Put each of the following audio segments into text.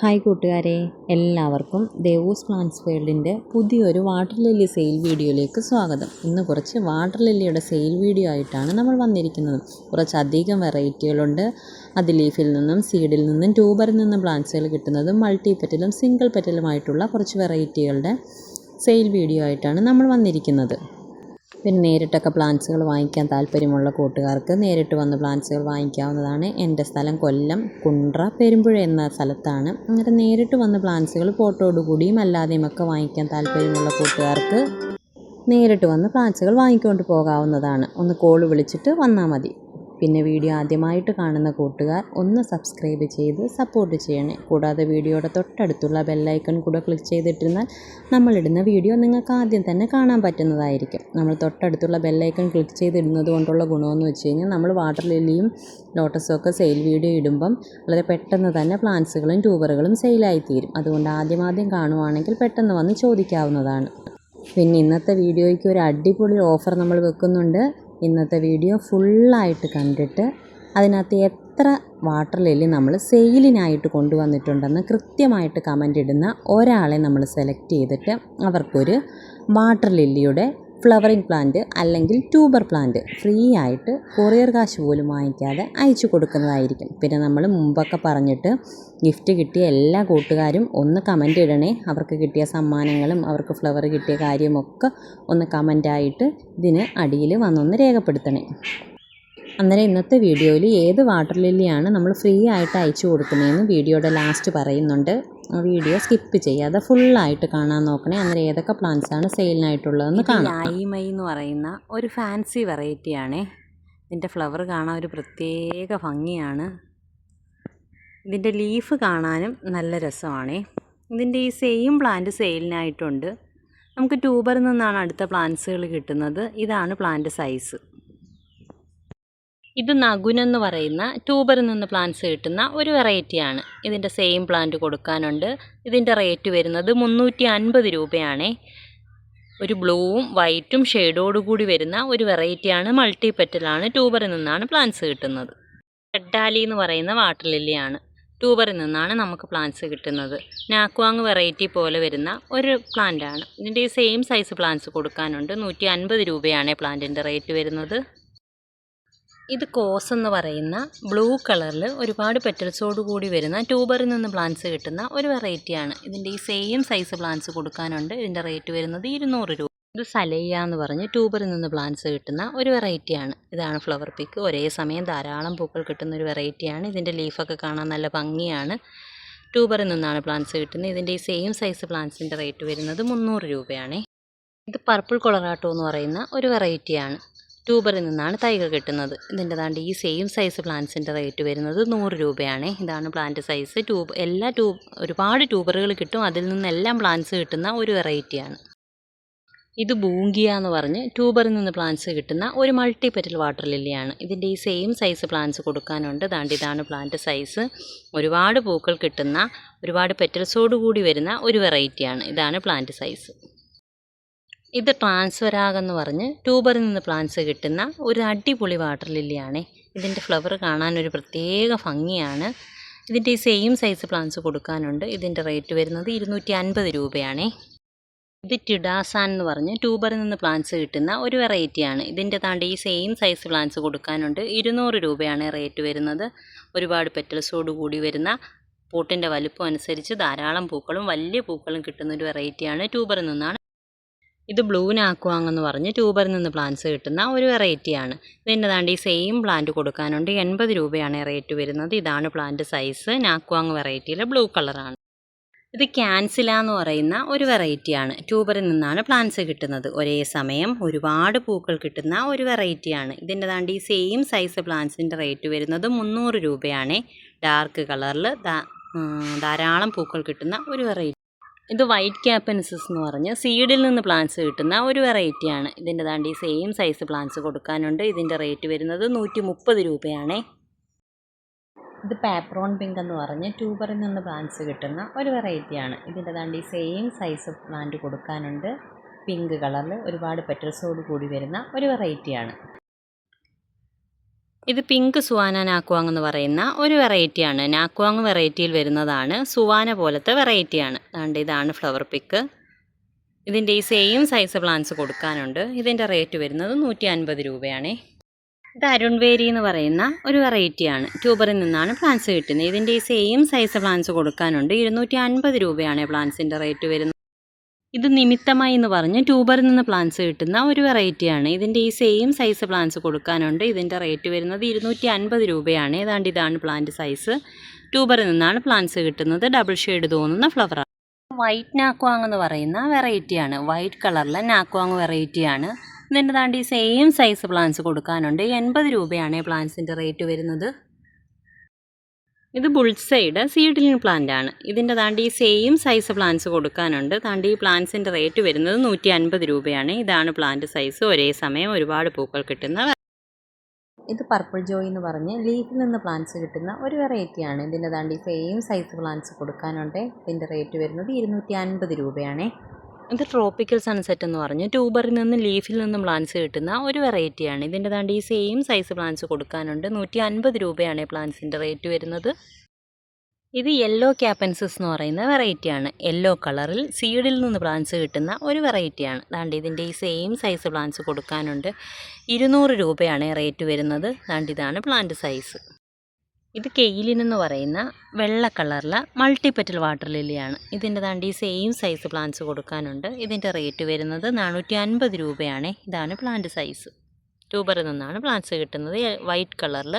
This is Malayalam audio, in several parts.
ഹായ് കൂട്ടുകാരെ എല്ലാവർക്കും ദേവൂസ് പ്ലാന്റ്സ് വേൾഡിന്റെ പുതിയൊരു വാട്ടർ ലില്ലി സെയിൽ വീഡിയോയിലേക്ക് സ്വാഗതം. ഇന്ന് കുറച്ച് വാട്ടർ ലില്ലിയുടെ സെയിൽ വീഡിയോ ആയിട്ടാണ് നമ്മൾ വന്നിരിക്കുന്നത്. കുറച്ചധികം വെറൈറ്റികളുണ്ട്. അത് ലീഫിൽ നിന്നും സീഡിൽ നിന്നും ട്യൂബറിൽ നിന്നും പ്ലാന്റ്സുകൾ കിട്ടുന്നതും മൾട്ടി പെറ്റലും സിംഗിൾ പെറ്റലുമായിട്ടുള്ള കുറച്ച് വെറൈറ്റികളുടെ സെയിൽ വീഡിയോ ആയിട്ടാണ് നമ്മൾ വന്നിരിക്കുന്നത്. പിന്നെ നേരിട്ടൊക്കെ പ്ലാന്റ്സുകൾ വാങ്ങിക്കാൻ താല്പര്യമുള്ള കൂട്ടുകാർക്ക് നേരിട്ട് വന്ന് പ്ലാന്റ്സുകൾ വാങ്ങിക്കാവുന്നതാണ്. എന്റെ സ്ഥലം കൊല്ലം കുണ്ട്ര പെരുമ്പുഴ എന്ന സ്ഥലത്താണ്. അങ്ങനെ നേരിട്ട് വന്ന് പ്ലാന്റ്സുകൾ ഫോട്ടോയോടുകൂടിയും അല്ലാതെയുമൊക്കെ വാങ്ങിക്കാൻ താല്പര്യമുള്ള കൂട്ടുകാർക്ക് നേരിട്ട് വന്ന് പ്ലാന്റ്സുകൾ വാങ്ങിക്കൊണ്ട് പോകാവുന്നതാണ്. ഒന്ന് കോൾ വിളിച്ചിട്ട് വന്നാൽ മതി. പിന്നെ വീഡിയോ ആദ്യമായിട്ട് കാണുന്ന കൂട്ടുകാർ ഒന്ന് സബ്സ്ക്രൈബ് ചെയ്ത് സപ്പോർട്ട് ചെയ്യണേ. കൂടാതെ വീഡിയോയുടെ തൊട്ടടുത്തുള്ള ബെല്ലൈക്കൺ കൂടെ ക്ലിക്ക് ചെയ്തിട്ടിരുന്നാൽ നമ്മളിടുന്ന വീഡിയോ നിങ്ങൾക്ക് ആദ്യം തന്നെ കാണാൻ പറ്റുന്നതായിരിക്കും. നമ്മൾ തൊട്ടടുത്തുള്ള ബെല്ലൈക്കൺ ക്ലിക്ക് ചെയ്തിടുന്നത് കൊണ്ടുള്ള ഗുണമെന്ന് വെച്ച് കഴിഞ്ഞാൽ നമ്മൾ വാട്ടർ ലില്ലിയും ലോട്ടസും ഒക്കെ സെയിൽ വീഡിയോ ഇടുമ്പം വളരെ പെട്ടെന്ന് തന്നെ പ്ലാന്റ്സുകളും ട്യൂബറുകളും സെയിലായി തീരും അതുകൊണ്ട് ആദ്യം ആദ്യം കാണുവാണെങ്കിൽ പെട്ടെന്ന് വന്ന് ചോദിക്കാവുന്നതാണ്. പിന്നെ ഇന്നത്തെ വീഡിയോയ്ക്ക് ഒരു അടിപൊളി ഓഫർ നമ്മൾ വെക്കുന്നുണ്ട്. ഇന്നത്തെ വീഡിയോ ഫുള്ളായിട്ട് കണ്ടിട്ട് അതിനകത്ത് എത്ര വാട്ടർ ലില്ലി നമ്മൾ സെയിലിനായിട്ട് കൊണ്ടുവന്നിട്ടുണ്ടെന്ന് കൃത്യമായിട്ട് കമന്റ് ഇടുന്ന ഒരാളെ നമ്മൾ സെലക്ട് ചെയ്തിട്ട് അവർക്കൊരു വാട്ടർ ലില്ലിയുടെ ഫ്ലവറിങ് പ്ലാന്റ് അല്ലെങ്കിൽ ട്യൂബർ പ്ലാന്റ് ഫ്രീ ആയിട്ട് കൊറിയർ കാശ് പോലും വാങ്ങിക്കാതെ അയച്ചു കൊടുക്കുന്നതായിരിക്കും. പിന്നെ നമ്മൾ മുമ്പൊക്കെ പറഞ്ഞിട്ട് ഗിഫ്റ്റ് കിട്ടിയ എല്ലാ കൂട്ടുകാരും ഒന്ന് കമന്റ് ഇടണേ. അവർക്ക് കിട്ടിയ സമ്മാനങ്ങളും അവർക്ക് ഫ്ലവർ കിട്ടിയ കാര്യമൊക്കെ ഒന്ന് കമന്റായിട്ട് ഇതിന് അടിയിൽ വന്നൊന്ന് രേഖപ്പെടുത്തണേ. അന്നേരം ഇന്നത്തെ വീഡിയോയിൽ ഏത് വാട്ടർ ലില്ലിയാണ് നമ്മൾ ഫ്രീ ആയിട്ട് അയച്ചു കൊടുക്കുന്നതെന്ന് വീഡിയോയുടെ ലാസ്റ്റ് പറയുന്നുണ്ട്. വീഡിയോ സ്കിപ്പ് ചെയ്യാതെ ഫുള്ളായിട്ട് കാണാൻ നോക്കണേ. അന്നേരം ഏതൊക്കെ പ്ലാന്റ്സ് ആണ് സെയിലിനായിട്ടുള്ളതെന്ന് കാണാം. ആയിമൈ എന്ന് പറയുന്ന ഒരു ഫാൻസി വെറൈറ്റിയാണേ ഇതിന്റെ ഫ്ലവർ കാണാൻ ഒരു പ്രത്യേക ഭംഗിയാണ്. ഇതിന്റെ ലീഫ് കാണാനും നല്ല രസമാണ്. ഇതിന്റെ ഈ സെയിം പ്ലാന്റ് സെയിലിനായിട്ടുണ്ട് നമുക്ക് ട്യൂബറിൽ നിന്നാണ് അടുത്ത പ്ലാന്റ്സുകൾ കിട്ടുന്നത്. ഇതാണ് പ്ലാന്റ് സൈസ് ഇത് നഗുനെന്ന് പറയുന്ന ട്യൂബറിൽ നിന്ന് പ്ലാന്റ്സ് കിട്ടുന്ന ഒരു വെറൈറ്റിയാണ് ഇതിന്റെ സെയിം പ്ലാന്റ് കൊടുക്കാനുണ്ട്. ഇതിന്റെ റേറ്റ് വരുന്നത് മുന്നൂറ്റി അൻപത് രൂപയാണേ. ഒരു ബ്ലൂവും വൈറ്റും കൂടി വരുന്ന ഒരു വെറൈറ്റിയാണ് മൾട്ടി പെറ്റലാണ് ട്യൂബറിൽ നിന്നാണ് പ്ലാന്റ്സ് കിട്ടുന്നത്. റെഡാലി എന്ന് പറയുന്ന വാട്ടർ ലില്ലിയാണ് ട്യൂബറിൽ നിന്നാണ് നമുക്ക് പ്ലാന്റ്സ് കിട്ടുന്നത്. നാക്വാങ് വെറൈറ്റി പോലെ വരുന്ന ഒരു പ്ലാന്റാണ് ഇതിന്റെ സെയിം സൈസ് പ്ലാന്റ്സ് കൊടുക്കാനുണ്ട്. നൂറ്റി അൻപത് രൂപയാണ് പ്ലാന്റിന്റെ റേറ്റ് വരുന്നത്. ഇത് കോസ് എന്ന് പറയുന്ന ബ്ലൂ കളറിൽ ഒരുപാട് പെറ്റൽസോട് കൂടി വരുന്ന ട്യൂബറിൽ നിന്ന് പ്ലാന്റ്സ് കിട്ടുന്ന ഒരു വെറൈറ്റിയാണ് ഇതിന്റെ ഈ സെയിം സൈസ് പ്ലാന്റ്സ് കൊടുക്കാനുണ്ട്. ഇതിന്റെ റേറ്റ് വരുന്നത് ഇരുന്നൂറ് രൂപ. ഇത് സലയ്യ എന്ന് പറഞ്ഞ് ട്യൂബറിൽ നിന്ന് പ്ലാന്റ്സ് കിട്ടുന്ന ഒരു വെറൈറ്റിയാണ് ഇതാണ് ഫ്ലവർ പിക്ക് ഒരേ സമയം ധാരാളം പൂക്കൾ കിട്ടുന്ന ഒരു വെറൈറ്റിയാണ് ഇതിന്റെ ലീഫൊക്കെ കാണാൻ നല്ല ഭംഗിയാണ്. ട്യൂബറിൽ നിന്നാണ് പ്ലാന്റ്സ് കിട്ടുന്നത്. ഇതിന്റെ ഈ സെയിം സൈസ് പ്ലാന്റ്സിന്റെ റേറ്റ് വരുന്നത് മുന്നൂറ് രൂപയാണ്. ഇത് പർപ്പിൾ കൊളറാട്ടോ എന്ന് പറയുന്ന ഒരു വെറൈറ്റിയാണ് ട്യൂബറിൽ നിന്നാണ് തൈകൾ കിട്ടുന്നത്. ഇതിന്റെ താണ്ട് ഈ സെയിം സൈസ് പ്ലാന്റ്സിന്റെ റേറ്റ് വരുന്നത് നൂറ് രൂപയാണ്. ഇതാണ് പ്ലാന്റ് സൈസ് ട്യൂബ് എല്ലാ ട്യൂബ് ഒരുപാട് ട്യൂബറുകൾ കിട്ടും. അതിൽ നിന്നെല്ലാം പ്ലാന്റ്സ് കിട്ടുന്ന ഒരു വെറൈറ്റിയാണ് ഇത് ബൂങ്കിയ എന്ന് പറഞ്ഞ് ട്യൂബറിൽ നിന്ന് പ്ലാന്റ്സ് കിട്ടുന്ന ഒരു മൾട്ടി പെറ്റൽ വാട്ടർ ലില്ലിയാണ് ഇതിന്റെ ഈ സെയിം സൈസ് പ്ലാന്റ്സ് കൊടുക്കാനുണ്ട്. ദാണ്ട് ഇതാണ് പ്ലാന്റ് സൈസ് ഒരുപാട് പൂക്കൾ കിട്ടുന്ന ഒരുപാട് പെറ്റൽസോട് കൂടി വരുന്ന ഒരു വെറൈറ്റിയാണ് ഇതാണ് പ്ലാന്റ് സൈസ് ഇത് ട്രാൻസ്ഫറാകെന്ന് പറഞ്ഞ് ട്യൂബറിൽ നിന്ന് പ്ലാന്റ്സ് കിട്ടുന്ന ഒരു അടിപൊളി വാട്ടർ ലില്ലിയാണേ ഇതിന്റെ ഫ്ലവർ കാണാൻ ഒരു പ്രത്യേക ഭംഗിയാണ്. ഇതിന്റെ ഈ സെയിം സൈസ് പ്ലാന്റ്സ് കൊടുക്കാനുണ്ട്. ഇതിന്റെ റേറ്റ് വരുന്നത് ഇരുന്നൂറ്റി അൻപത് രൂപയാണേ. ഇത് ടിഡാസാൻ എന്ന് പറഞ്ഞ് ട്യൂബറിൽ നിന്ന് പ്ലാന്റ്സ് കിട്ടുന്ന ഒരു വെറൈറ്റിയാണ് ഇതിന്റെ താണ്ട് ഈ സെയിം സൈസ് പ്ലാന്റ്സ് കൊടുക്കാനുണ്ട്. ഇരുന്നൂറ് രൂപയാണ് റേറ്റ് വരുന്നത്. ഒരുപാട് പെറ്റൽസോട് കൂടി വരുന്ന പൂട്ടിന്റെ വലുപ്പം അനുസരിച്ച് ധാരാളം പൂക്കളും വലിയ പൂക്കളും കിട്ടുന്ന ഒരു വെറൈറ്റിയാണ് ട്യൂബറിൽ നിന്നാണ് ഇത് ബ്ലൂ നാക്കുവാങ് എന്ന് പറഞ്ഞ് ട്യൂബറിൽ നിന്ന് പ്ലാന്റ്സ് കിട്ടുന്ന ഒരു വെറൈറ്റിയാണ്. ഇതിന്റെതാണ്ട് ഈ സെയിം പ്ലാന്റ് കൊടുക്കാനുണ്ട്. എൺപത് രൂപയാണ് റേറ്റ് വരുന്നത്. ഇതാണ് പ്ലാന്റ് സൈസ്. നാക്കുവാങ് വെറൈറ്റിയിലെ ബ്ലൂ കളറാണ്. ഇത് ക്യാൻസില എന്ന് പറയുന്ന ഒരു വെറൈറ്റിയാണ്. ട്യൂബറിൽ നിന്നാണ് പ്ലാന്റ്സ് കിട്ടുന്നത്. ഒരേ സമയം ഒരുപാട് പൂക്കൾ കിട്ടുന്ന ഒരു വെറൈറ്റിയാണ്. ഇതിന്റെതാണ്ട് ഈ സെയിം സൈസ് പ്ലാന്റ്സിന്റെ റേറ്റ് വരുന്നത് മുന്നൂറ് രൂപയാണ്. ഡാർക്ക് കളറിൽ ധാരാളം പൂക്കൾ കിട്ടുന്ന ഒരു വെറൈറ്റി ഇത് വൈറ്റ് ക്യാപ്പൻസിസ് എന്ന് പറഞ്ഞ് സീഡിൽ നിന്ന് പ്ലാന്റ്സ് കിട്ടുന്ന ഒരു വെറൈറ്റിയാണ് ഇതിന്റെ താണ്ടി സെയിം സൈസ് പ്ലാന്റ്സ് കൊടുക്കാനുണ്ട്. ഇതിന്റെ റേറ്റ് വരുന്നത് നൂറ്റി മുപ്പത് രൂപയാണേ. ഇത് പാപ്രോൺ പിങ്ക് എന്ന് പറഞ്ഞ് ട്യൂബറിൽ നിന്ന് പ്ലാന്റ്സ് കിട്ടുന്ന ഒരു വെറൈറ്റിയാണ് ഇതിന്റെ താണ്ടി സെയിം സൈസ് പ്ലാന്റ് കൊടുക്കാനുണ്ട്. പിങ്ക് കളറിൽ ഒരുപാട് പെറ്റൽസോട് കൂടി വരുന്ന ഒരു വെറൈറ്റിയാണ് ഇത് പിങ്ക് സുവാന നാക്കുവാങ് എന്ന് പറയുന്ന ഒരു വെറൈറ്റിയാണ് നാക്കുവാങ് വെറൈറ്റിയിൽ വരുന്നതാണ് സുവാന പോലത്തെ വെറൈറ്റിയാണ് അതുകൊണ്ട് ഇതാണ് ഫ്ലവർ പിക്ക് ഇതിന്റെ ഈ സെയിം സൈസ് പ്ലാന്റ്സ് കൊടുക്കാനുണ്ട്. ഇതിന്റെ റേറ്റ് വരുന്നത് നൂറ്റി അൻപത് രൂപയാണേ. ഇത് അരുൺവേരി എന്ന് പറയുന്ന ഒരു വെറൈറ്റിയാണ് ട്യൂബറിൽ നിന്നാണ് പ്ലാന്റ്സ് കിട്ടുന്നത്. ഇതിന്റെ ഈ സെയിം സൈസ് പ്ലാന്റ്സ് കൊടുക്കാനുണ്ട്. ഇരുന്നൂറ്റി അൻപത് രൂപയാണ് പ്ലാന്റ്സിന്റെ റേറ്റ് വരുന്നത്. ഇത് നിമിത്തമായി എന്ന് പറഞ്ഞ് ട്യൂബറിൽ നിന്ന് പ്ലാന്റ്സ് കിട്ടുന്ന ഒരു വെറൈറ്റിയാണ് ഇതിന്റെ ഈ സെയിം സൈസ് പ്ലാന്റ്സ് കൊടുക്കാനുണ്ട്. ഇതിന്റെ റേറ്റ് വരുന്നത് ഇരുന്നൂറ്റി അൻപത് രൂപയാണ്. ഏതാണ്ട് ഇതാണ് പ്ലാന്റ് സൈസ് ട്യൂബറിൽ നിന്നാണ് പ്ലാന്റ്സ് കിട്ടുന്നത്. ഡബിൾ ഷെയ്ഡ് തോന്നുന്ന ഫ്ലവറാണ് വൈറ്റ് നാക്വാങ് എന്ന് പറയുന്ന വെറൈറ്റിയാണ് വൈറ്റ് കളറിലെ നാക്വാങ് വെറൈറ്റിയാണ് ഇതിന്റെ ഈ സെയിം സൈസ് പ്ലാന്റ്സ് കൊടുക്കാനുണ്ട്. എൺപത് രൂപയാണ് പ്ലാന്റ്സിന്റെ റേറ്റ് വരുന്നത്. ഇത് ബുൾസൈഡ് സീഡ്ലിംഗ് പ്ലാന്റ് ആണ്. ഇതിന്റെ താണ്ടി ഈ സെയിം സൈസ് പ്ലാന്റ്സ് കൊടുക്കാനുണ്ട്. താണ്ടി ഈ പ്ലാന്റ്സിന്റെ റേറ്റ് വരുന്നത് നൂറ്റി അൻപത് രൂപയാണ്. ഇതാണ് പ്ലാന്റ് സൈസ് ഒരേ സമയം ഒരുപാട് പൂക്കൾ കിട്ടുന്ന ഇത് പർപ്പിൾ ജോയ് എന്ന് പറഞ്ഞ് ലീഫിൽ നിന്ന് പ്ലാന്റ്സ് കിട്ടുന്ന ഒരു വെറൈറ്റിയാണ് ഇതിന്റെ താണ്ടി സെയിം സൈസ് പ്ലാന്റ്സ് കൊടുക്കാനുണ്ട്. ഇതിന്റെ റേറ്റ് വരുന്നത് ഇരുന്നൂറ്റി അൻപത് രൂപയാണേ. ഇത് ട്രോപ്പിക്കൽ സൺസെറ്റ് എന്ന് പറഞ്ഞ്. ട്യൂബറിൽ നിന്ന് ലീഫിൽ നിന്നും പ്ലാന്റ്സ് കിട്ടുന്ന ഒരു വെറൈറ്റിയാണ്. ഇതിന്റെ താണ്ട് ഈ സെയിം സൈസ് പ്ലാന്റ്സ് കൊടുക്കാനുണ്ട്. നൂറ്റി അൻപത് രൂപയാണ് പ്ലാന്റ്സിന്റെ റേറ്റ് വരുന്നത്. ഇത് യെല്ലോ ക്യാപ്പൻസസ് എന്ന് പറയുന്ന വെറൈറ്റിയാണ്. യെല്ലോ കളറിൽ സീഡിൽ നിന്ന് പ്ലാന്റ്സ് കിട്ടുന്ന ഒരു വെറൈറ്റിയാണ്. ദാണ്ട് ഇതിന്റെ ഈ സെയിം സൈസ് പ്ലാന്റ്സ് കൊടുക്കാനുണ്ട്. ഇരുന്നൂറ് രൂപയാണ് റേറ്റ് വരുന്നത്. ദാണ്ട് ഇതാണ് പ്ലാന്റ് സൈസ്. ഇത് കെയിലിൻ എന്ന് പറയുന്ന വെള്ള കളറിലെ മൾട്ടിപ്പറ്റൽ വാട്ടർ ലില്ലിയാണ് ഇതിന്റെ തണ്ടി സെയിം സൈസ് പ്ലാന്റ്സ് കൊടുക്കാനുണ്ട്. ഇതിന്റെ റേറ്റ് വരുന്നത് നാനൂറ്റി അൻപത് രൂപയാണ്. ഇതാണ് പ്ലാന്റ് സൈസ് ട്യൂബറിൽ നിന്നാണ് പ്ലാന്റ്സ് കിട്ടുന്നത്. വൈറ്റ് കളറിൽ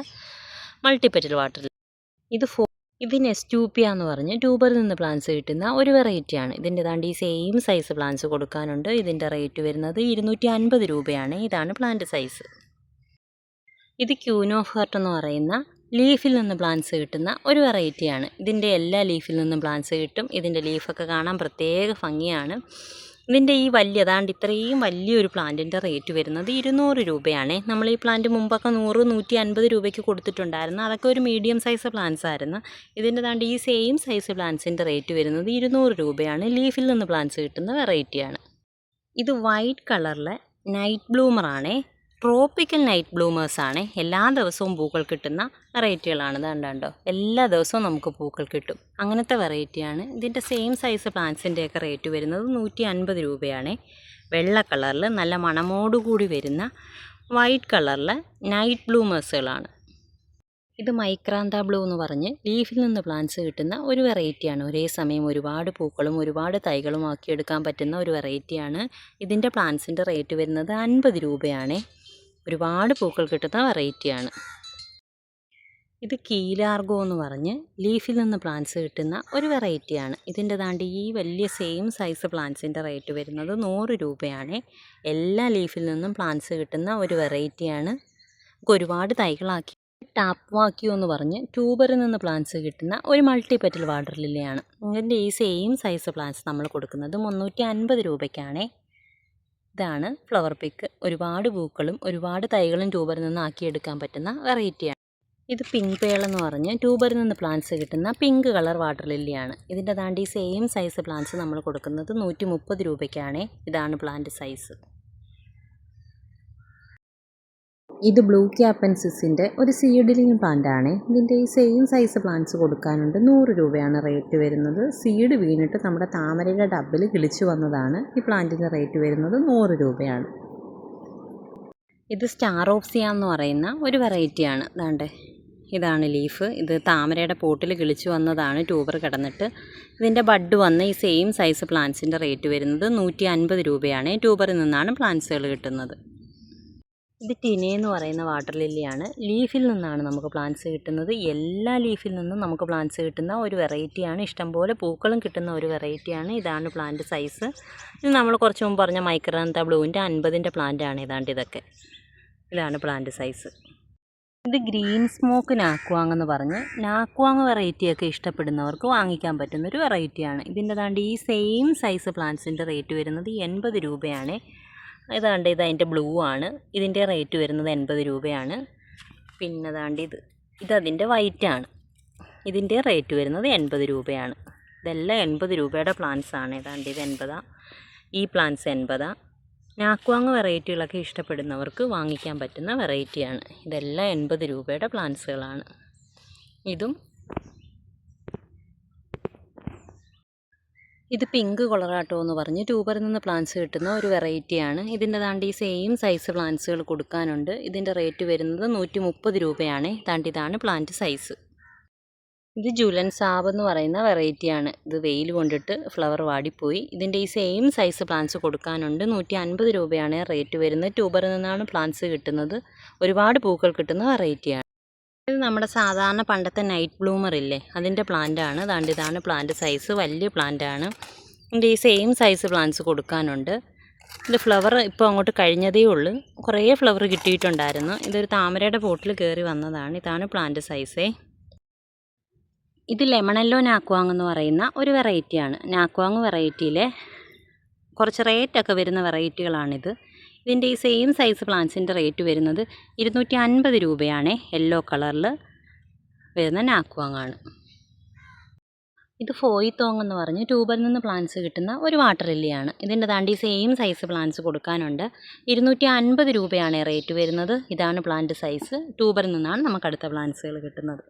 മൾട്ടിപ്പറ്റൽ വാട്ടർ ലില്ലി ഇത് ഫോ ഇത് ട്യൂപ്പിയ എന്ന് പറഞ്ഞ് ട്യൂബറിൽ നിന്ന് പ്ലാന്റ്സ് കിട്ടുന്ന ഒരു വെറൈറ്റിയാണ് ഇതിന്റെ തണ്ടി സെയിം സൈസ് പ്ലാന്റ്സ് കൊടുക്കാനുണ്ട്. ഇതിന്റെ റേറ്റ് വരുന്നത് ഇരുന്നൂറ്റി അൻപത് രൂപയാണ്. ഇതാണ് പ്ലാന്റ് സൈസ് ഇത് ക്യൂനോഫ് ഓഫ് ഹർട്ട് എന്ന് പറയുന്ന ലീഫിൽ നിന്ന് പ്ലാന്റ്സ് കിട്ടുന്ന ഒരു വെറൈറ്റിയാണ്. ഇതിന്റെ എല്ലാ ലീഫിൽ നിന്നും പ്ലാന്റ്സ് കിട്ടും. ഇതിന്റെ ലീഫൊക്കെ കാണാൻ പ്രത്യേക ഭംഗിയാണ്. ഇതിന്റെ ഈ വലിയ അതാണ്ട് ഇത്രയും വലിയൊരു പ്ലാന്റിന്റെ റേറ്റ് വരുന്നത് ഇരുന്നൂറ് രൂപയാണ്. നമ്മൾ ഈ പ്ലാന്റ് മുമ്പൊക്കെ നൂറ് നൂറ്റി അൻപത് രൂപയ്ക്ക് കൊടുത്തിട്ടുണ്ടായിരുന്നു. അതൊക്കെ ഒരു മീഡിയം സൈസ് പ്ലാന്റ്സ് ആയിരുന്നു. ഇതിന്റെ താണ്ട് ഈ സെയിം സൈസ് പ്ലാന്റ്സിന്റെ റേറ്റ് വരുന്നത് ഇരുന്നൂറ് രൂപയാണ്. ലീഫിൽ നിന്ന് പ്ലാന്റ്സ് കിട്ടുന്ന വെറൈറ്റിയാണ്. ഇത് വൈറ്റ് കളറിലെ നൈറ്റ് ബ്ലൂമറാണേ. ട്രോപ്പിക്കൽ നൈറ്റ് ബ്ലൂമേഴ്സാണ്. എല്ലാ ദിവസവും പൂക്കൾ കിട്ടുന്ന വെറൈറ്റികളാണ്. കണ്ടോ? എല്ലാ ദിവസവും നമുക്ക് പൂക്കൾ കിട്ടും. അങ്ങനത്തെ വെറൈറ്റിയാണ്. ഇതിന്റെ സെയിം സൈസ് പ്ലാന്റ്സിന്റെയൊക്കെ റേറ്റ് വരുന്നത് നൂറ്റി അൻപത് രൂപയാണ്. വെള്ള കളറിൽ നല്ല മണമോടുകൂടി വരുന്ന വൈറ്റ് കളറിലെ നൈറ്റ് ബ്ലൂമേഴ്സുകളാണ്. ഇത് മൈക്രാന്ത ബ്ലൂ എന്ന് പറഞ്ഞ് ലീഫിൽ നിന്ന് പ്ലാന്റ്സ് കിട്ടുന്ന ഒരു വെറൈറ്റിയാണ്. ഒരേ സമയം ഒരുപാട് പൂക്കളും ഒരുപാട് തൈകളും ആക്കിയെടുക്കാൻ പറ്റുന്ന ഒരു വെറൈറ്റിയാണ്. ഇതിന്റെ പ്ലാന്റ്സിന്റെ റേറ്റ് വരുന്നത് അൻപത് രൂപയാണ്. ഒരുപാട് പൂക്കൾ കിട്ടുന്ന വെറൈറ്റിയാണ്. ഇത് കീലാർഗോ എന്ന് പറഞ്ഞ് ലീഫിൽ നിന്ന് പ്ലാന്റ്സ് കിട്ടുന്ന ഒരു വെറൈറ്റിയാണ്. ഇതിന്റെ താണ്ടി ഈ വലിയ സെയിം സൈസ് പ്ലാന്റ്സിന്റെ റേറ്റ് വരുന്നത് നൂറ് രൂപയാണ്. എല്ലാ ലീഫിൽ നിന്നും പ്ലാന്റ്സ് കിട്ടുന്ന ഒരു വെറൈറ്റിയാണ്. നമുക്ക് ഒരുപാട് തൈകളാക്കി. ടാപ്പ് വാക്യൂ എന്ന് പറഞ്ഞ് ട്യൂബറിൽ നിന്ന് പ്ലാന്റ്സ് കിട്ടുന്ന ഒരു മൾട്ടി പെറ്റൽ വാട്ടർ ലില്ലിയാണ്. ഇതിന്റെ ഈ സെയിം സൈസ് പ്ലാന്റ്സ് നമ്മൾ കൊടുക്കുന്നത് മുന്നൂറ്റി അൻപത് രൂപയ്ക്കാണേ. ഇതാണ് ഫ്ലവർ പിക്ക്. ഒരുപാട് പൂക്കളും ഒരുപാട് തൈകളും ട്യൂബറിൽ നിന്ന് ആക്കിയെടുക്കാൻ പറ്റുന്ന വെറൈറ്റിയാണ് ഇത് പിങ്ക് പേൾ എന്ന് പറഞ്ഞ് ട്യൂബറിൽ നിന്ന് പ്ലാന്റ്സ് കിട്ടുന്ന പിങ്ക് കളർ വാട്ടർ ലില്ലിയാണ് ഇതിന്റെ താണ്ടി സെയിം സൈസ് പ്ലാന്റ്സ് നമ്മൾ കൊടുക്കുന്നത് നൂറ്റി മുപ്പത് രൂപയ്ക്കാണ്. ഇതാണ് പ്ലാന്റ് സൈസ് ഇത് ബ്ലൂ ക്യാപ്പൻസിസിന്റെ ഒരു സീഡിലിംഗ് പ്ലാന്റാണ് ഇതിന്റെ ഈ സെയിം സൈസ് പ്ലാന്റ്സ് കൊടുക്കാനുണ്ട്. നൂറ് രൂപയാണ് റേറ്റ് വരുന്നത്. സീഡ് വീണിട്ട് നമ്മുടെ താമരയുടെ ഡബിൽ കിളിച്ചു വന്നതാണ് ഈ പ്ലാന്റിന്റെ റേറ്റ് വരുന്നത് നൂറ് രൂപയാണ്. ഇത് സ്റ്റാർ ഓപ്സിയ എന്ന് പറയുന്ന ഒരു വെറൈറ്റിയാണ് ഇതാണ്ട് ഇതാണ് ലീഫ് ഇത് താമരയുടെ പോട്ടിൽ കിളിച്ചു വന്നതാണ്. ട്യൂബർ കിടന്നിട്ട് ഇതിന്റെ ബഡ് വന്ന് ഈ സെയിം സൈസ് പ്ലാന്റ്സിന്റെ റേറ്റ് വരുന്നത് നൂറ്റി അൻപത് രൂപയാണ്. ട്യൂബറിൽ നിന്നാണ് പ്ലാന്റ്സുകൾ കിട്ടുന്നത്. ഇത് ടിനെ എന്ന് പറയുന്ന വാട്ടർ ലില്ലിയാണ് ലീഫിൽ നിന്നാണ് നമുക്ക് പ്ലാന്റ്സ് കിട്ടുന്നത്. എല്ലാ ലീഫിൽ നിന്നും നമുക്ക് പ്ലാന്റ്സ് കിട്ടുന്ന ഒരു വെറൈറ്റിയാണ് ഇഷ്ടംപോലെ പൂക്കളും കിട്ടുന്ന ഒരു വെറൈറ്റിയാണ് ഇതാണ് പ്ലാന്റ് സൈസ് ഇത് നമ്മൾ കുറച്ച് മുമ്പ് പറഞ്ഞ മൈക്രാന്ത ബ്ലൂവിന്റെ അൻപതിന്റെ പ്ലാന്റാണ് ഏതാണ്ട് ഇതൊക്കെ. ഇതാണ് പ്ലാന്റ് സൈസ് ഇത് ഗ്രീൻ സ്മോക്ക് നാക്വാങ് എന്ന് പറഞ്ഞ് നാക്വാങ് വെറൈറ്റിയൊക്കെ ഇഷ്ടപ്പെടുന്നവർക്ക് വാങ്ങിക്കാൻ പറ്റുന്ന ഒരു വെറൈറ്റിയാണ് ഇതിന്റെ താണ്ട് ഈ സെയിം സൈസ് പ്ലാന്റ്സിന്റെ റേറ്റ് വരുന്നത് എൺപത് രൂപയാണ്. ഇതാണ്ട് ഇത് അതിന്റെ ബ്ലൂ ആണ്. ഇതിന്റെ റേറ്റ് വരുന്നത് എൺപത് രൂപയാണ്. പിന്നെ അതാണ്ട് ഇത്. ഇതതിന്റെ വൈറ്റ് ആണ്. ഇതിന്റെ റേറ്റ് വരുന്നത് എൺപത് രൂപയാണ്. ഇതെല്ലാം എൺപത് രൂപയുടെ പ്ലാന്റ്സ് ആണ്. ഏതാണ്ട് ഇത് എൺപതാ. ഈ പ്ലാന്റ്സ് എൺപതാ. നാക്വാങ് വെറൈറ്റികളൊക്കെ ഇഷ്ടപ്പെടുന്നവർക്ക് വാങ്ങിക്കാൻ പറ്റുന്ന വെറൈറ്റിയാണ് ഇതെല്ലാം എൺപത് രൂപയുടെ പ്ലാന്റ്സുകളാണ് ഇതും ഇത് പിങ്ക് കളറാട്ടോ എന്ന് പറഞ്ഞ് ട്യൂബറിൽ നിന്ന് പ്ലാന്റ്സ് കിട്ടുന്ന ഒരു വെറൈറ്റിയാണ് ഇതിന്റെ താണ്ടി സെയിം സൈസ് പ്ലാന്റ്സുകൾ കൊടുക്കാനുണ്ട്. ഇതിന്റെ റേറ്റ് വരുന്നത് നൂറ്റി മുപ്പത് രൂപയാണ്. താണ്ടി ഇതാണ് പ്ലാന്റ് സൈസ് ഇത് ജൂലൻ സാബ് എന്ന് പറയുന്ന വെറൈറ്റിയാണ് ഇത് വെയിൽ കൊണ്ടിട്ട് ഫ്ലവർ വാടിപ്പോയി. ഇതിന്റെ ഈ സെയിം സൈസ് പ്ലാന്റ്സ് കൊടുക്കാനുണ്ട്. നൂറ്റി അൻപത് രൂപയാണ് റേറ്റ് വരുന്നത്. ട്യൂബറിൽ നിന്നാണ് പ്ലാന്റ്സ് കിട്ടുന്നത്. ഒരുപാട് പൂക്കൾ കിട്ടുന്ന വെറൈറ്റിയാണ് ഇത് നമ്മുടെ സാധാരണ പണ്ടത്തെ നൈറ്റ് ബ്ലൂമർ ഇല്ലേ? അതിന്റെ പ്ലാന്റ് ആണ്. ദാണ്ട് ഇതാണ് പ്ലാന്റ് സൈസ് വലിയ പ്ലാന്റ് ആണ്. ഇതിന്റെ ഈ സെയിം സൈസ് പ്ലാന്റ്സ് കൊടുക്കാനുണ്ട്. ഇത് ഫ്ലവർ ഇപ്പോൾ അങ്ങോട്ട് കഴിഞ്ഞതേ ഉള്ളൂ. കുറേ ഫ്ലവർ കിട്ടിയിട്ടുണ്ടായിരുന്നു. ഇതൊരു താമരയുടെ പോട്ടിൽ കയറി വന്നതാണ്. ഇതാണ് പ്ലാന്റ് സൈസേ ഇത് ലെമണല്ലോ നാക്വാങ് എന്ന് പറയുന്ന ഒരു വെറൈറ്റിയാണ് നാക്വാങ് വെറൈറ്റിയിലെ കുറച്ച് റേറ്റൊക്കെ വരുന്ന വെറൈറ്റികളാണിത് ഇതിന്റെ ഈ സെയിം സൈസ് പ്ലാന്റ്സിന്റെ റേറ്റ് വരുന്നത് ഇരുന്നൂറ്റി അൻപത് രൂപയാണ്. യെല്ലോ കളറിൽ വരുന്ന നാക്വാങ്ങാണ് ഇത് ഫോയി തോങ് എന്ന് പറഞ്ഞ് ട്യൂബിൽ നിന്ന് പ്ലാന്റ്സ് കിട്ടുന്ന ഒരു വാട്ടർ ലില്ലിയാണ് ഇതിന്റെ താണ്ടി സെയിം സൈസ് പ്ലാന്റ്സ് കൊടുക്കാനുണ്ട്. ഇരുന്നൂറ്റി അൻപത് രൂപയാണ് റേറ്റ് വരുന്നത്. ഇതാണ് പ്ലാന്റ് സൈസ് ട്യൂബിൽ നിന്നാണ് നമുക്ക് അടുത്ത പ്ലാന്റ്സുകൾ കിട്ടുന്നത്.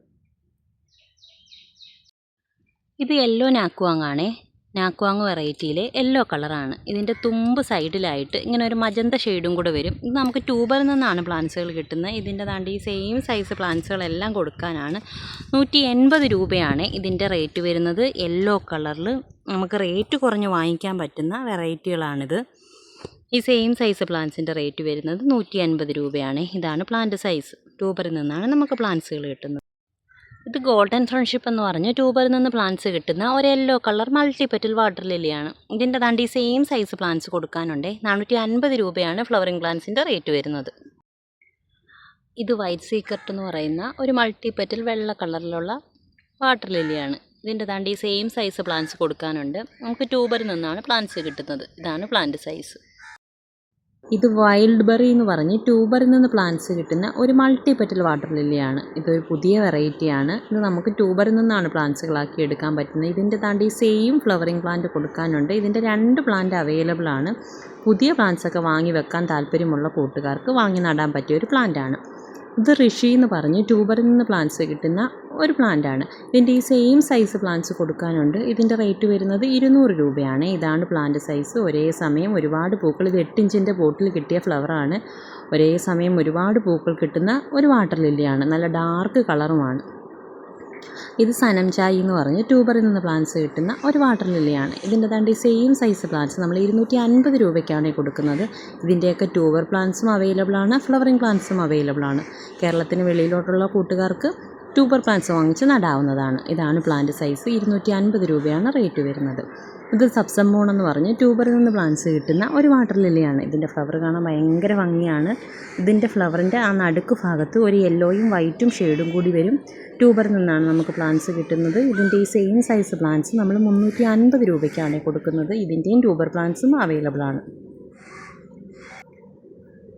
ഇത് യെല്ലോ നാക്വാങ് ആണേ നാക്വാങ് വെറൈറ്റിയിലെ യെല്ലോ കളറാണ്. ഇതിന്റെ തുമ്പ് സൈഡിലായിട്ട് ഇങ്ങനെ ഒരു മജന്ത ഷെയ്ഡും കൂടെ വരും. ഇത് നമുക്ക് ട്യൂബറിൽ നിന്നാണ് പ്ലാന്റ്സുകൾ കിട്ടുന്നത്. ഇതിന്റെ താണ്ടി ഈ സെയിം സൈസ് പ്ലാന്റ്സുകളെല്ലാം കൊടുക്കാനാണ്. നൂറ്റി എൺപത് രൂപയാണ് ഇതിന്റെ റേറ്റ് വരുന്നത്. യെല്ലോ കളറിൽ നമുക്ക് റേറ്റ് കുറഞ്ഞ് വാങ്ങിക്കാൻ പറ്റുന്ന വെറൈറ്റികളാണിത്. ഈ സെയിം സൈസ് പ്ലാന്റ്സിന്റെ റേറ്റ് വരുന്നത് നൂറ്റി അൻപത് രൂപയാണ്. ഇതാണ് പ്ലാന്റ് സൈസ്. ട്യൂബറിൽ നിന്നാണ് നമുക്ക് പ്ലാന്റ്സുകൾ കിട്ടുന്നത്. ഇത് ഗോൾഡൻ ഫ്രണ്ട്ഷിപ്പ് എന്ന് പറഞ്ഞ് ട്യൂബറിൽ നിന്ന് പ്ലാന്റ്സ് കിട്ടുന്ന ഒരു yellow colour multi petal water ലില്ലിയാണ്. ഇതിന്റെ താണ്ടി സെയിം സൈസ് പ്ലാന്റ്സ് കൊടുക്കാനുണ്ട്. നാനൂറ്റി അൻപത് രൂപയാണ് ഫ്ലവറിംഗ് പ്ലാന്റ്സിന്റെ റേറ്റ് വരുന്നത്. ഇത് വൈറ്റ് സീക്രട്ട് എന്ന് പറയുന്ന ഒരു മൾട്ടി പെറ്റൽ വെള്ള കളറിലുള്ള വാട്ടർ ലില്ലിയാണ്. ഇതിന്റെ താണ്ടി സെയിം സൈസ് പ്ലാന്റ്സ് കൊടുക്കാനുണ്ട്. നമുക്ക് ട്യൂബറിൽ നിന്നാണ് പ്ലാന്റ്സ് കിട്ടുന്നത്. ഇതാണ് പ്ലാന്റ് സൈസ്. ഇത് വൈൽഡ് ബെറി എന്ന് പറഞ്ഞ് ട്യൂബറിൽ നിന്ന് പ്ലാന്റ്സ് കിട്ടുന്ന ഒരു മൾട്ടി പെറ്റൽ വാട്ടർ ലില്ലിയാണ് ഇതൊരു പുതിയ വെറൈറ്റിയാണ് ഇത് നമുക്ക് ട്യൂബറിൽ നിന്നാണ് പ്ലാന്റ്സുകളാക്കി എടുക്കാൻ പറ്റുന്നത്. ഇതിന്റെ താണ്ടി സെയിം ഫ്ലവറിങ് പ്ലാന്റ് കൊടുക്കാനുണ്ട്. ഇതിന്റെ രണ്ട് പ്ലാന്റ് അവൈലബിൾ ആണ്. പുതിയ പ്ലാന്റ്സൊക്കെ വാങ്ങി വെക്കാൻ താല്പര്യമുള്ള കൂട്ടുകാർക്ക് വാങ്ങി നടാൻ പറ്റിയ ഒരു പ്ലാന്റാണ് ഇത് ഋഷി എന്ന് പറഞ്ഞ് ട്യൂബറിൽ നിന്ന് പ്ലാന്റ്സ് കിട്ടുന്ന ഒരു പ്ലാന്റാണ് ഇതിന്റെ ഈ സെയിം സൈസ് പ്ലാന്റ്സ് കൊടുക്കാനുണ്ട്. ഇതിന്റെ റേറ്റ് വരുന്നത് ഇരുന്നൂറ് രൂപയാണ്. ഇതാണ് പ്ലാന്റ് സൈസ് ഒരേ സമയം ഒരുപാട് പൂക്കൾ ഇത് എട്ട് ഇഞ്ചിന്റെ ബോട്ടിൽ കിട്ടിയ ഫ്ലവറാണ് ഒരേ സമയം ഒരുപാട് പൂക്കൾ കിട്ടുന്ന ഒരു വാട്ടർ ലില്ലിയാണ് നല്ല ഡാർക്ക് കളറുമാണ് ഇത് സനം ചായ് എന്ന് പറഞ്ഞ് ട്യൂബറിൽ നിന്ന് പ്ലാന്റ്സ് കിട്ടുന്ന ഒരു വാട്ടർ ലില്ലിയാണ് ഇതിന്റെ തണ്ടി സെയിം സൈസ് പ്ലാന്റ്സ് നമ്മൾ ഇരുന്നൂറ്റി അൻപത് രൂപയ്ക്കാണ് കൊടുക്കുന്നത്. ഇതിന്റെയൊക്കെ ട്യൂബർ പ്ലാന്റ്സും അവൈലബിൾ ആണ് ഫ്ലവറിങ് പ്ലാന്റ്സും അവൈലബിൾ ആണ്. കേരളത്തിന് വെളിയിലോട്ടുള്ള കൂട്ടുകാർക്ക് ട്യൂബർ പ്ലാന്റ്സ് വാങ്ങിച്ച് നടാവുന്നതാണ്. ഇതാണ് പ്ലാന്റ് സൈസ് ഇരുന്നൂറ്റി അൻപത് രൂപയാണ് റേറ്റ് വരുന്നത്. ഇത് സബ്സമ്മോൺ എന്ന് പറഞ്ഞ് ട്യൂബറിൽ നിന്ന് പ്ലാന്റ്സ് കിട്ടുന്ന ഒരു വാട്ടർ ലില്ലിയാണ് ഇതിന്റെ ഫ്ലവർ കാണാൻ ഭയങ്കര ഭംഗിയാണ്. ഇതിന്റെ ഫ്ലവറിന്റെ ആ നടുക്ക് ഭാഗത്ത് ഒരു യെല്ലോയും വൈറ്റും ഷെയ്ഡും കൂടി വരും. ട്യൂബറിൽ നിന്നാണ് നമുക്ക് പ്ലാന്റ്സ് കിട്ടുന്നത്. ഇതിന്റെ ഈ സെയിം സൈസ് പ്ലാന്റ്സ് നമ്മൾ മുന്നൂറ്റി അൻപത് രൂപയ്ക്കാണ് കൊടുക്കുന്നത്. ഇതിന്റെയും ട്യൂബർ പ്ലാന്റ്സും അവൈലബിൾ ആണ്.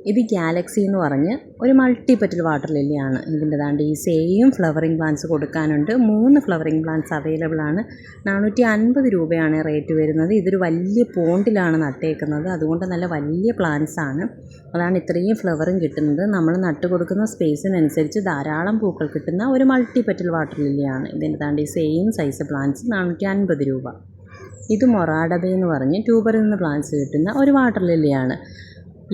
ഇത് ഗാലക്സി എന്ന് പറഞ്ഞ് ഒരു മൾട്ടി പെറ്റൽ വാട്ടർ ലില്ലിയാണ് ഇതിന്റെതാണ്ട് ഈ സെയിം ഫ്ലവറിങ് പ്ലാന്റ്സ് കൊടുക്കാനുണ്ട്. മൂന്ന് ഫ്ലവറിങ് പ്ലാന്റ്സ് അവൈലബിൾ ആണ്. നാനൂറ്റി അൻപത് രൂപയാണ് റേറ്റ് വരുന്നത്. ഇതൊരു വലിയ പോണ്ടിലാണ് നട്ടേക്കുന്നത്. അതുകൊണ്ട് നല്ല വലിയ പ്ലാന്റ്സ് ആണ്. അതാണ് ഇത്രയും ഫ്ലവറും കിട്ടുന്നത്. നമ്മൾ നട്ട് കൊടുക്കുന്ന സ്പേസിനനുസരിച്ച് ധാരാളം പൂക്കൾ കിട്ടുന്ന ഒരു മൾട്ടി പെറ്റൽ വാട്ടർ ലില്ലിയാണ് ഇതിന്റെതാണ്ട് ഈ സെയിം സൈസ് പ്ലാന്റ്സ് നാനൂറ്റി അൻപത് രൂപ. ഇത് മൊറാഡബ എന്ന് പറഞ്ഞ് ട്യൂബറിൽ നിന്ന് പ്ലാന്റ്സ് കിട്ടുന്ന ഒരു വാട്ടർ ലില്ലിയാണ്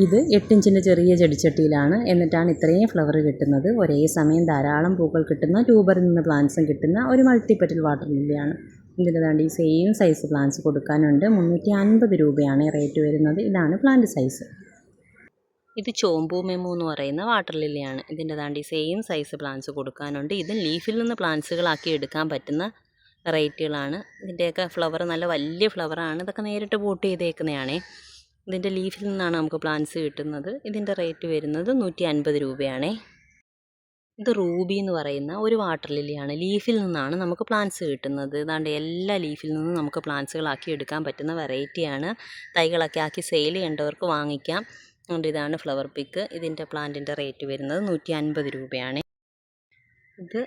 ഇത് എട്ടിഞ്ചിന്റെ ചെറിയ ചെടിച്ചട്ടിയിലാണ്. എന്നിട്ടാണ് ഇത്രയും ഫ്ലവർ കിട്ടുന്നത്. ഒരേ സമയം ധാരാളം പൂക്കൾ കിട്ടുന്ന ട്യൂബറിൽ നിന്ന് പ്ലാന്റ്സും കിട്ടുന്ന ഒരു മൾട്ടിപ്പറ്റൽ വാട്ടർ ലില്ലിയാണ് ഇതിന്റെ താണ്ട് ഈ സെയിം സൈസ് പ്ലാന്റ്സ് കൊടുക്കാനുണ്ട്. മുന്നൂറ്റി അൻപത് രൂപയാണ് റേറ്റ് വരുന്നത്. ഇതാണ് പ്ലാന്റ് സൈസ് ഇത് ചോമ്പൂ മെമു എന്ന് പറയുന്ന വാട്ടർ ലില്ലിയാണ് ഇതിന്റെ താണ്ടി സെയിം സൈസ് പ്ലാന്റ്സ് കൊടുക്കാനുണ്ട്. ഇത് ലീഫിൽ നിന്ന് പ്ലാന്റ്സുകളാക്കി എടുക്കാൻ പറ്റുന്ന റേറ്റുകളാണ് ഇതിന്റെയൊക്കെ ഫ്ലവർ നല്ല വലിയ ഫ്ലവറാണ് ഇതൊക്കെ നേരിട്ട് പോട്ട് ചെയ്തേക്കുന്നതാണേ. ഇതിന്റെ ലീഫിൽ നിന്നാണ് നമുക്ക് പ്ലാന്റ്സ് കിട്ടുന്നത്. ഇതിന്റെ റേറ്റ് വരുന്നത് നൂറ്റി അൻപത് രൂപയാണേ. ഇത് റൂബി എന്ന് പറയുന്ന ഒരു വാട്ടർ ലില്ലിയാണ് ലീഫിൽ നിന്നാണ് നമുക്ക് പ്ലാന്റ്സ് കിട്ടുന്നത്. ഇതാണ്ട് എല്ലാ ലീഫിൽ നിന്നും നമുക്ക് പ്ലാന്റ്സുകളാക്കി എടുക്കാൻ പറ്റുന്ന വെറൈറ്റിയാണ് തൈകളൊക്കെ ആക്കി സെയിൽ ചെയ്യേണ്ടവർക്ക് വാങ്ങിക്കാം. അതുകൊണ്ട് ഇതാണ് ഫ്ലവർ പിക്ക് ഇതിന്റെ പ്ലാന്റിന്റെ റേറ്റ് വരുന്നത് നൂറ്റി അൻപത് രൂപയാണ്. ഇത്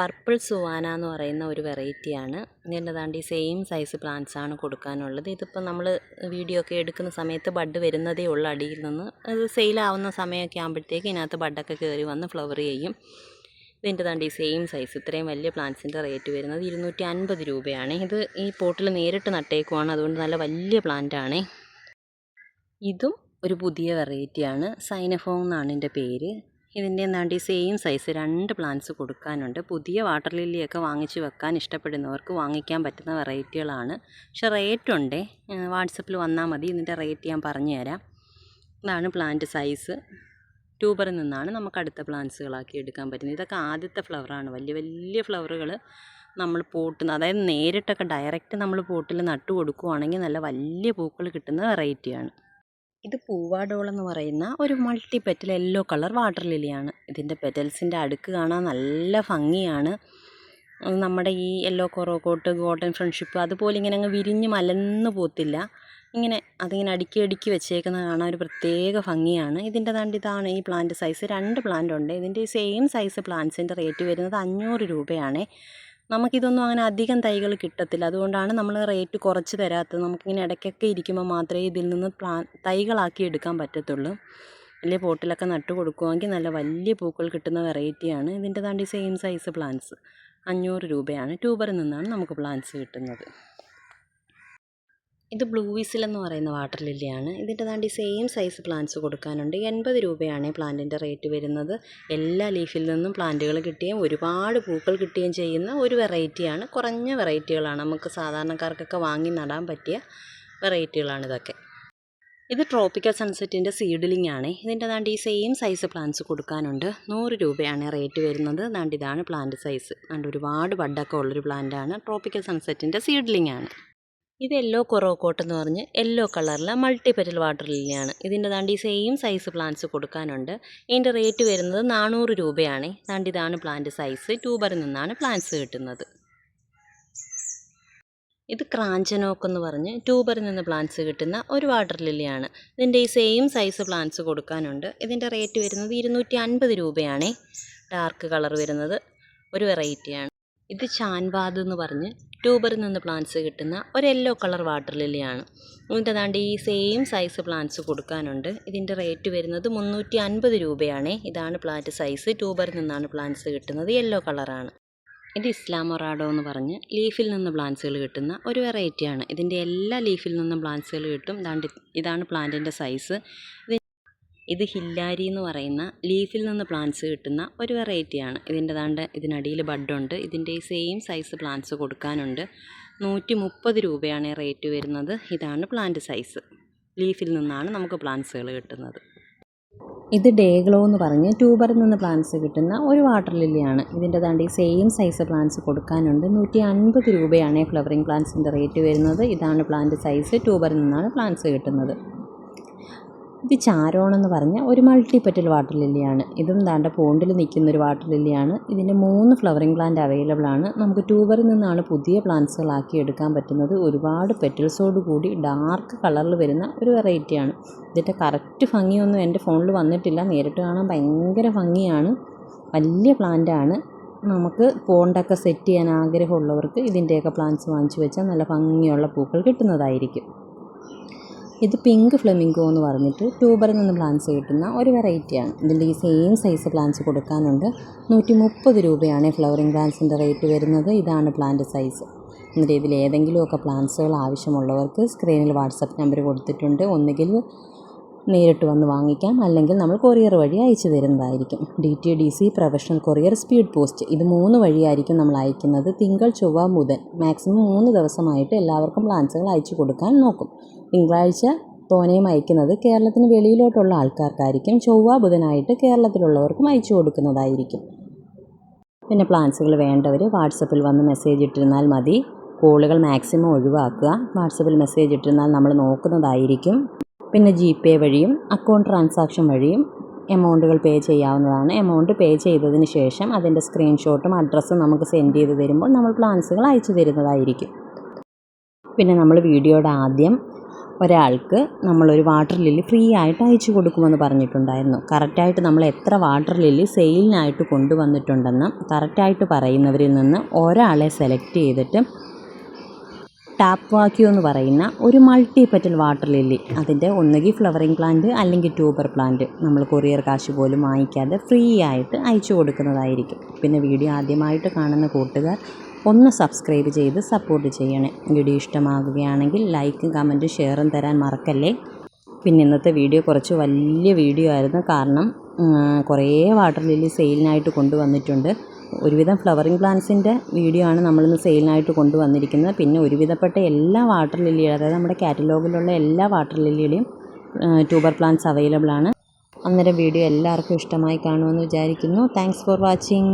പർപ്പിൾ സുവാന എന്ന് പറയുന്ന ഒരു വെറൈറ്റിയാണ് ഇതിന്റെ താണ്ട് ഈ സെയിം സൈസ് പ്ലാന്റ്സ് ആണ് കൊടുക്കാനുള്ളത്. ഇതിപ്പോൾ നമ്മൾ വീഡിയോ ഒക്കെ എടുക്കുന്ന സമയത്ത് ബഡ് വരുന്നതേ ഉള്ളൂ അടിയിൽ നിന്ന്. അത് സെയിലാവുന്ന സമയമൊക്കെ ആകുമ്പോഴത്തേക്ക് ഇതിനകത്ത് ബഡൊക്കെ കയറി വന്ന് ഫ്ലവർ ചെയ്യും. ഇതിന്റെ താണ്ട് ഈ സെയിം സൈസ് ഇത്രയും വലിയ പ്ലാന്റ്സിന്റെ റേറ്റ് വരുന്നത് ഇരുന്നൂറ്റി അൻപത് രൂപയാണ്. ഇത് ഈ പോട്ടിൽ നേരിട്ട് നട്ടേക്കുവാണ്. അതുകൊണ്ട് നല്ല വലിയ പ്ലാന്റ് ആണ്. ഇതും ഒരു പുതിയ വെറൈറ്റിയാണ് സൈനഫോം എന്നാണ് എന്റെ പേര്. ഇതിന്റെ എന്താണ്ട് ഈ സെയിം സൈസ് രണ്ട് പ്ലാന്റ്സ് കൊടുക്കാനുണ്ട്. പുതിയ വാട്ടർ ലില്ലിയൊക്കെ വാങ്ങിച്ച് വെക്കാൻ ഇഷ്ടപ്പെടുന്നവർക്ക് വാങ്ങിക്കാൻ പറ്റുന്ന വെറൈറ്റികളാണ് പക്ഷെ റേറ്റ് ഉണ്ട്. വാട്സപ്പിൽ വന്നാൽ മതി. ഇതിന്റെ റേറ്റ് ഞാൻ പറഞ്ഞു തരാം ഇതാണ് പ്ലാന്റ് സൈസ് ട്യൂബറിൽ നിന്നാണ് നമുക്ക് അടുത്ത പ്ലാന്റ്സുകളാക്കി എടുക്കാൻ പറ്റുന്നത്. ഇതൊക്കെ ആദ്യത്തെ ഫ്ലവറാണ് വലിയ വലിയ ഫ്ലവറുകൾ നമ്മൾ പോട്ടുന്ന അതായത് നേരിട്ടൊക്കെ ഡയറക്റ്റ് നമ്മൾ പോട്ടിൽ നട്ടു കൊടുക്കുവാണെങ്കിൽ നല്ല വലിയ പൂക്കൾ കിട്ടുന്ന വെറൈറ്റിയാണ് ഇത് പൂവാടോളെന്ന് പറയുന്ന ഒരു multi petal yellow colour water ലിലിയാണ് ഇതിന്റെ പെറ്റൽസിന്റെ അടുക്ക് കാണാൻ നല്ല ഭംഗിയാണ്. നമ്മുടെ ഈ യെല്ലോ കൊറോക്കോട്ട് ഗോൾഡൻ ഫ്രണ്ട്ഷിപ്പ് അതുപോലെ ഇങ്ങനെ അങ്ങ് വിരിഞ്ഞ് മലന്ന് പോത്തില്ല. ഇങ്ങനെ അതിങ്ങനെ അടുക്കി അടുക്കി വെച്ചേക്കുന്ന കാണാൻ ഒരു പ്രത്യേക ഭംഗിയാണ്. ഇതിന്റെ തണ്ട് ഇതാണ് ഈ പ്ലാന്റ് സൈസ് രണ്ട് പ്ലാന്റ് ഉണ്ട്. ഇതിന്റെ സെയിം സൈസ് പ്ലാന്റ്സിന്റെ റേറ്റ് വരുന്നത് അഞ്ഞൂറ് രൂപയാണ്. നമുക്കിതൊന്നും അങ്ങനെ അധികം തൈകൾ കിട്ടത്തില്ല. അതുകൊണ്ടാണ് നമ്മൾ റേറ്റ് കുറച്ച് തരാത്തത്. നമുക്കിങ്ങനെ ഇടയ്ക്കൊക്കെ ഇരിക്കുമ്പോൾ മാത്രമേ ഇതിൽ നിന്ന് പ്ലാ തൈകളാക്കി എടുക്കാൻ പറ്റത്തുള്ളൂ. വലിയ പോട്ടിലൊക്കെ നട്ടു കൊടുക്കുവാണെങ്കിൽ നല്ല വലിയ പൂക്കൾ കിട്ടുന്ന വെറൈറ്റിയാണ്. ഇതിന്റെ താണ്ടി സെയിം സൈസ് പ്ലാന്റ്സ്. അഞ്ഞൂറ് രൂപയാണ്. ട്യൂബറിൽ നിന്നാണ് നമുക്ക് പ്ലാന്റ്സ് കിട്ടുന്നത്. ഇത് ബ്ലൂ വിസിൽ എന്ന് പറയുന്ന വാട്ടർ ലില്ലിയാണ്. ഇതിന്റെ താണ്ടി സെയിം സൈസ് പ്ലാന്റ്സ് കൊടുക്കാനുണ്ട്. എൺപത് രൂപയാണ് പ്ലാന്റിന്റെ റേറ്റ് വരുന്നത്. എല്ലാ ലീഫിൽ നിന്നും പ്ലാന്റുകൾ കിട്ടുകയും ഒരുപാട് പൂക്കൾ കിട്ടുകയും ചെയ്യുന്ന ഒരു വെറൈറ്റിയാണ്. കുറഞ്ഞ വെറൈറ്റികളാണ്. നമുക്ക് സാധാരണക്കാർക്കൊക്കെ വാങ്ങി നടാൻ പറ്റിയ വെറൈറ്റികളാണ് ഇതൊക്കെ. ഇത് ട്രോപ്പിക്കൽ സൺസെറ്റിന്റെ സീഡ്ലിംഗ് ആണ് ഇതിന്റെ താണ്ടി ഈ സെയിം സൈസ് പ്ലാന്റ്സ് കൊടുക്കാനുണ്ട്. നൂറ് രൂപയാണ് റേറ്റ് വരുന്നത്. താണ്ടി ഇതാണ് പ്ലാന്റ് സൈസ്. ദാണ്ട് ഒരുപാട് ബഡൊക്കെ ഉള്ളൊരു പ്ലാന്റാണ്. ട്രോപ്പിക്കൽ സൺസെറ്റിന്റെ സീഡ്ലിംഗ് ആണ് ഇത് യെല്ലോ കൊറോക്കോട്ട് എന്ന് പറഞ്ഞ് യെല്ലോ കളറിലെ മൾട്ടി പെറ്റൽ വാട്ടർ ലില്ലിയാണ് ഇതിന്റെ താണ്ടി സെയിം സൈസ് പ്ലാന്റ്സ് കൊടുക്കാനുണ്ട്. ഇതിന്റെ റേറ്റ് വരുന്നത് നാനൂറ് രൂപയാണ്. താണ്ടി ഇതാണ് പ്ലാന്റ് സൈസ് ട്യൂബറിൽ നിന്നാണ് പ്ലാന്റ്സ് കിട്ടുന്നത്. ഇത് ക്രാഞ്ചനോക്ക് എന്ന് പറഞ്ഞ് ട്യൂബറിൽ നിന്ന് പ്ലാന്റ്സ് കിട്ടുന്ന ഒരു വാട്ടർ ലില്ലിയാണ് ഇതിന്റെ ഈ സെയിം സൈസ് പ്ലാന്റ്സ് കൊടുക്കാനുണ്ട്. ഇതിന്റെ റേറ്റ് വരുന്നത് ഇരുന്നൂറ്റി അൻപത് രൂപയാണ്. ഡാർക്ക് കളർ വരുന്നത് ഒരു വെറൈറ്റിയാണ് ഇത് ചാൻബാദ് എന്ന് പറഞ്ഞ് ട്യൂബറിൽ നിന്ന് പ്ലാന്റ്സ് കിട്ടുന്ന ഒരു യെല്ലോ കളർ വാട്ടർ ലില്ലിയാണ്. ഇതിന്റെ അതാണ്ട് ഈ സെയിം സൈസ് പ്ലാന്റ്സ് കൊടുക്കാനുണ്ട്. ഇതിന്റെ റേറ്റ് വരുന്നത് മുന്നൂറ്റി അൻപത് രൂപയാണ്. ഇതാണ് പ്ലാന്റ് സൈസ്. ട്യൂബറിൽ നിന്നാണ് പ്ലാന്റ്സ് കിട്ടുന്നത് യെല്ലോ കളറാണ്. ഇത് ഇസ്ലാമൊറാഡോ എന്ന് പറഞ്ഞ് ലീഫിൽ നിന്ന് പ്ലാന്റ്സുകൾ കിട്ടുന്ന ഒരു വെറൈറ്റിയാണ്. ഇതിന്റെ എല്ലാ ലീഫിൽ നിന്നും പ്ലാന്റ്സുകൾ കിട്ടും. ഇതാണ്ട് ഇതാണ് പ്ലാന്റിന്റെ സൈസ്. ഇത് ഹില്ലാരി എന്ന് പറയുന്ന ലീഫിൽ നിന്ന് പ്ലാന്റ്സ് കിട്ടുന്ന ഒരു വെറൈറ്റിയാണ്. ഇതിന്റെ താണ്ട് ഇതിനടിയിൽ ബഡുണ്ട്. ഇതിന്റെ സെയിം സൈസ് പ്ലാന്റ്സ് കൊടുക്കാനുണ്ട്. നൂറ്റി മുപ്പത് രൂപയാണ് റേറ്റ് വരുന്നത്. ഇതാണ് പ്ലാന്റ് സൈസ്. ലീഫിൽ നിന്നാണ് നമുക്ക് പ്ലാന്റ്സുകൾ കിട്ടുന്നത്. ഇത് ഡേഗ്ലോ എന്ന് പറഞ്ഞ് ട്യൂബറിൽ നിന്ന് പ്ലാന്റ്സ് കിട്ടുന്ന ഒരു വാട്ടർ ലില്ലിയാണ്. ഇതിന്റെ താണ്ട് സെയിം സൈസ് പ്ലാന്റ്സ് കൊടുക്കാനുണ്ട്. നൂറ്റി അൻപത് രൂപയാണ് ഫ്ലവറിങ് പ്ലാന്റ്സിന്റെ റേറ്റ് വരുന്നത്. ഇതാണ് പ്ലാന്റ് സൈസ്. ട്യൂബറിൽ നിന്നാണ് പ്ലാന്റ്സ് കിട്ടുന്നത്. ഇത് ചാരോണെന്ന് പറഞ്ഞ ഒരു മൾട്ടി പെറ്റൽ വാട്ടർ ലില്ലിയാണ് ഇതും ദാണ്ട പോണ്ടിൽ നിൽക്കുന്ന ഒരു വാട്ടർ ലില്ലിയാണ് ഇതിന്റെ മൂന്ന് ഫ്ലവറിംഗ് പ്ലാന്റ് അവൈലബിൾ ആണ്. നമുക്ക് ട്യൂബറിൽ നിന്നാണ് പുതിയ പ്ലാന്റ്സുകളാക്കി എടുക്കാൻ പറ്റുന്നത്. ഒരുപാട് പെറ്റൽസോട് കൂടി ഡാർക്ക് കളറിൽ വരുന്ന ഒരു വെറൈറ്റിയാണ് ഇതിന്റെ കറക്റ്റ് ഭംഗിയൊന്നും എന്റെ ഫോണിൽ വന്നിട്ടില്ല. നേരിട്ട് കാണാൻ ഭയങ്കര ഭംഗിയാണ്. വലിയ പ്ലാന്റാണ് നമുക്ക് പോണ്ടൊക്കെ സെറ്റ് ചെയ്യാൻ ആഗ്രഹമുള്ളവർക്ക് ഇതിന്റെയൊക്കെ പ്ലാന്റ്സ് വാങ്ങിച്ചു വെച്ചാൽ നല്ല ഭംഗിയുള്ള പൂക്കൾ കിട്ടുന്നതായിരിക്കും. ഇത് പിങ്ക് ഫ്ലെമിംഗോ എന്ന് പറഞ്ഞിട്ട് ട്യൂബറിൽ നിന്ന് പ്ലാന്റ്സ് കിട്ടുന്ന ഒരു വെറൈറ്റിയാണ് ഇതിന്റെ ഈ സെയിം സൈസ് പ്ലാന്റ്സ് കൊടുക്കാനുണ്ട്. നൂറ്റി മുപ്പത് രൂപയാണ് ഫ്ലവറിങ് പ്ലാന്റ്സിന്റെ റേറ്റ് വരുന്നത്. ഇതാണ് പ്ലാന്റ് സൈസ് എന്നിട്ട് ഇതിൽ ഏതെങ്കിലുമൊക്കെ പ്ലാന്റ്സുകൾ ആവശ്യമുള്ളവർക്ക് സ്ക്രീനിൽ വാട്സപ്പ് നമ്പർ കൊടുത്തിട്ടുണ്ട്. ഒന്നുകിൽ നേരിട്ട് വന്ന് വാങ്ങിക്കാം. അല്ലെങ്കിൽ നമ്മൾ കൊറിയർ വഴി അയച്ചു തരുന്നതായിരിക്കും. D T D C professional courier speed post ഇത് മൂന്ന് വഴിയായിരിക്കും നമ്മൾ അയക്കുന്നത്. തിങ്കൾ ചൊവ്വ ബുധൻ മാക്സിമം മൂന്ന് ദിവസമായിട്ട് എല്ലാവർക്കും പ്ലാൻസുകൾ അയച്ചു കൊടുക്കാൻ നോക്കും. തിങ്കളാഴ്ച തോനെയും അയക്കുന്നത് കേരളത്തിന് വെളിയിലോട്ടുള്ള ആൾക്കാർക്കായിരിക്കും. ചൊവ്വ ബുധനായിട്ട് കേരളത്തിലുള്ളവർക്കും അയച്ചു കൊടുക്കുന്നതായിരിക്കും. പിന്നെ പ്ലാൻസുകൾ വേണ്ടവർ വാട്സപ്പിൽ വന്ന് മെസ്സേജ് ഇട്ടിരുന്നാൽ മതി. കോളുകൾ മാക്സിമം ഒഴിവാക്കുക. വാട്സപ്പിൽ മെസ്സേജ് ഇട്ടിരുന്നാൽ നമ്മൾ നോക്കുന്നതായിരിക്കും. പിന്നെ ജി പേ വഴിയും അക്കൗണ്ട് ട്രാൻസാക്ഷൻ വഴിയും എമൗണ്ടുകൾ പേ ചെയ്യാവുന്നതാണ്. എമൗണ്ട് പേ ചെയ്തതിന് ശേഷം അതിന്റെ സ്ക്രീൻഷോട്ടും അഡ്രസ്സും നമുക്ക് സെൻഡ് ചെയ്ത് തരുമ്പോൾ നമ്മൾ പ്ലാൻസുകൾ അയച്ചു തരുന്നതായിരിക്കും. പിന്നെ നമ്മൾ വീഡിയോയുടെ ആദ്യം ഒരാൾക്ക് നമ്മളൊരു വാട്ടർ ലില്ലി ഫ്രീ ആയിട്ട് അയച്ചു കൊടുക്കുമെന്ന് പറഞ്ഞിട്ടുണ്ടായിരുന്നു. കറക്റ്റായിട്ട് നമ്മൾ എത്ര വാട്ടർ ലില്ലി സെയിലിനായിട്ട് കൊണ്ടുവന്നിട്ടുണ്ടെന്ന് കറക്റ്റായിട്ട് പറയുന്നവരിൽ നിന്ന് ഒരാളെ സെലക്ട് ചെയ്തിട്ട് ടാപ്പ് വാക്യൂ എന്ന് പറയുന്ന ഒരു മൾട്ടി പെറ്റൽ വാട്ടർ ലില്ലി അതിന്റെ ഒന്നുകിൽ ഫ്ലവറിങ് പ്ലാന്റ് അല്ലെങ്കിൽ ട്യൂബർ പ്ലാന്റ് നമ്മൾ കൊറിയർ കാശ് പോലും വാങ്ങിക്കാതെ ഫ്രീ ആയിട്ട് അയച്ചു കൊടുക്കുന്നതായിരിക്കും. പിന്നെ വീഡിയോ ആദ്യമായിട്ട് കാണുന്ന കൂട്ടുകാർ ഒന്ന് സബ്സ്ക്രൈബ് ചെയ്ത് സപ്പോർട്ട് ചെയ്യണേ. വീഡിയോ ഇഷ്ടമാകുകയാണെങ്കിൽ ലൈക്കും കമന്റും ഷെയറും തരാൻ മറക്കല്ലേ? പിന്നെ ഇന്നത്തെ വീഡിയോ കുറച്ച് വലിയ വീഡിയോ ആയിരുന്നു. കാരണം കുറേ വാട്ടർ ലില്ലി സെയിലിനായിട്ട് കൊണ്ടുവന്നിട്ടുണ്ട്. ഒരുവിധം ഫ്ലവറിങ് പ്ലാന്റ്സിന്റെ വീഡിയോ ആണ് നമ്മളിന്ന് സെയിലിനായിട്ട് കൊണ്ടുവന്നിരിക്കുന്നത്. പിന്നെ ഒരുവിധപ്പെട്ട എല്ലാ വാട്ടർ ലില്ലിയും അതായത് നമ്മുടെ കാറ്റലോഗിലുള്ള എല്ലാ വാട്ടർ ലില്ലിയുടെയും ട്യൂബർ പ്ലാന്റ്സ് അവൈലബിൾ ആണ്. അന്നേരം വീഡിയോ എല്ലാവർക്കും ഇഷ്ടമായി കാണുമെന്ന് വിചാരിക്കുന്നു. Thanks for watching